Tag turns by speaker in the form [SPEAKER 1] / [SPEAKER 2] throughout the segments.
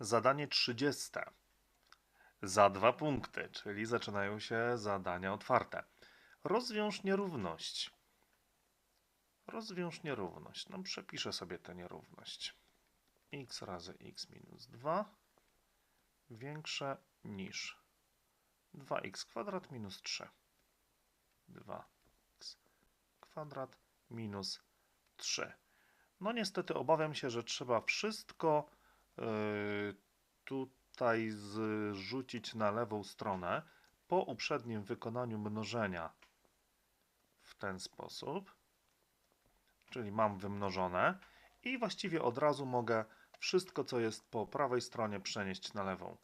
[SPEAKER 1] Zadanie 30. Za dwa punkty, czyli zaczynają się zadania otwarte. Rozwiąż nierówność. Rozwiąż nierówność. No przepiszę sobie tę nierówność. x razy x minus 2 większe niż 2x kwadrat minus 3. 2x kwadrat minus 3. No niestety obawiam się, że trzeba wszystko tutaj zrzucić na lewą stronę po uprzednim wykonaniu mnożenia w ten sposób. Czyli mam wymnożone i właściwie od razu mogę wszystko, co jest po prawej stronie przenieść na lewą.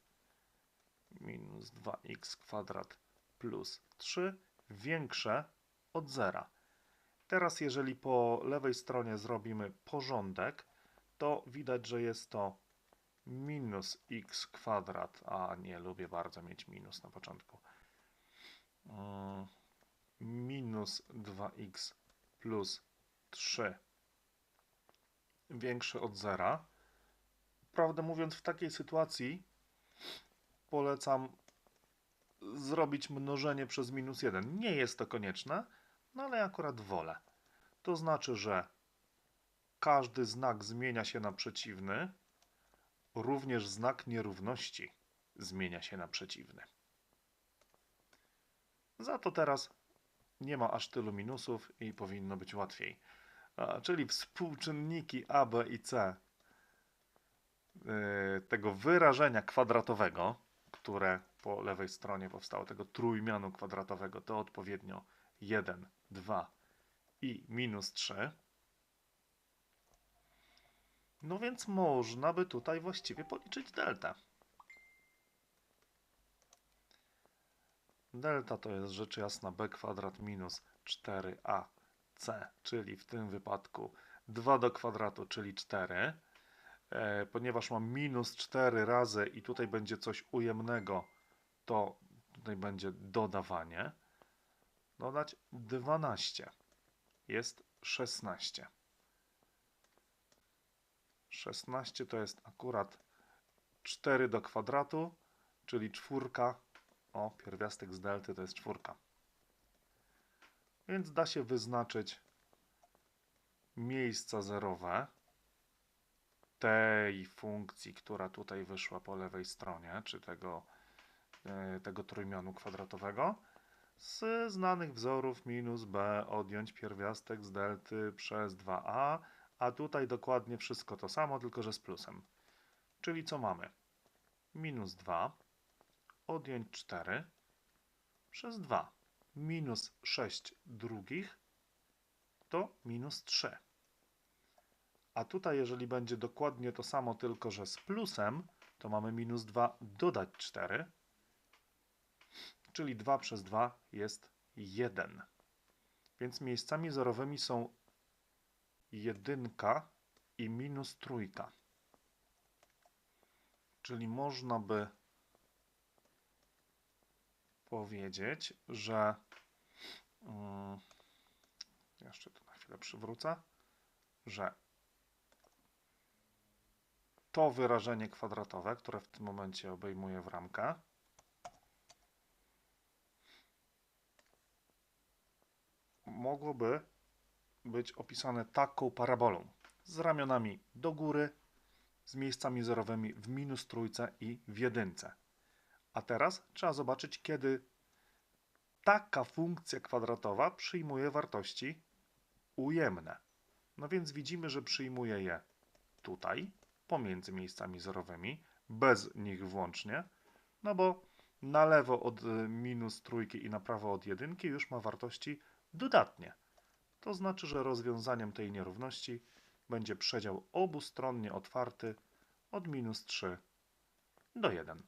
[SPEAKER 1] Minus 2x kwadrat plus 3 większe od zera. Teraz jeżeli po lewej stronie zrobimy porządek, to widać, że jest to minus x kwadrat, a nie lubię bardzo mieć minus na początku. Mm, Minus 2x plus 3 większe od zera. Prawdę mówiąc, w takiej sytuacji polecam zrobić mnożenie przez minus 1. Nie jest to konieczne, no ale akurat wolę. To znaczy, że każdy znak zmienia się na przeciwny, również znak nierówności zmienia się na przeciwny. Za to teraz nie ma aż tylu minusów i powinno być łatwiej. A, czyli współczynniki A, B i C yy, tego wyrażenia kwadratowego, które po lewej stronie powstało, tego trójmianu kwadratowego, to odpowiednio 1, 2 i minus 3. No więc można by tutaj właściwie policzyć delta. Delta to jest rzecz jasna b kwadrat minus 4ac, czyli w tym wypadku 2 do kwadratu, czyli 4. E, ponieważ mam minus 4 razy i tutaj będzie coś ujemnego, to tutaj będzie dodawanie. Dodać 12 jest 16. 16 to jest akurat 4 do kwadratu, czyli czwórka. O, pierwiastek z delty to jest czwórka. Więc da się wyznaczyć miejsca zerowe tej funkcji, która tutaj wyszła po lewej stronie, czy tego, e, tego trójmianu kwadratowego. Z znanych wzorów minus b odjąć pierwiastek z delty przez 2a, a tutaj dokładnie wszystko to samo, tylko że z plusem. Czyli co mamy? Minus 2 odjąć 4 przez 2 minus 6 drugich to minus 3. A tutaj, jeżeli będzie dokładnie to samo, tylko że z plusem, to mamy minus 2 dodać 4, czyli 2 przez 2 jest 1. Więc miejscami zerowymi są jedynka i minus trójka. Czyli można by powiedzieć, że mm, jeszcze tu na chwilę przywrócę, że to wyrażenie kwadratowe, które w tym momencie obejmuje w ramkę, mogłoby być opisane taką parabolą z ramionami do góry, z miejscami zerowymi w minus trójce i w jedynce. A teraz trzeba zobaczyć, kiedy taka funkcja kwadratowa przyjmuje wartości ujemne. No więc widzimy, że przyjmuje je tutaj, pomiędzy miejscami zerowymi, bez nich włącznie, no bo na lewo od minus trójki i na prawo od jedynki już ma wartości dodatnie. To znaczy, że rozwiązaniem tej nierówności będzie przedział obustronnie otwarty od minus 3 do 1.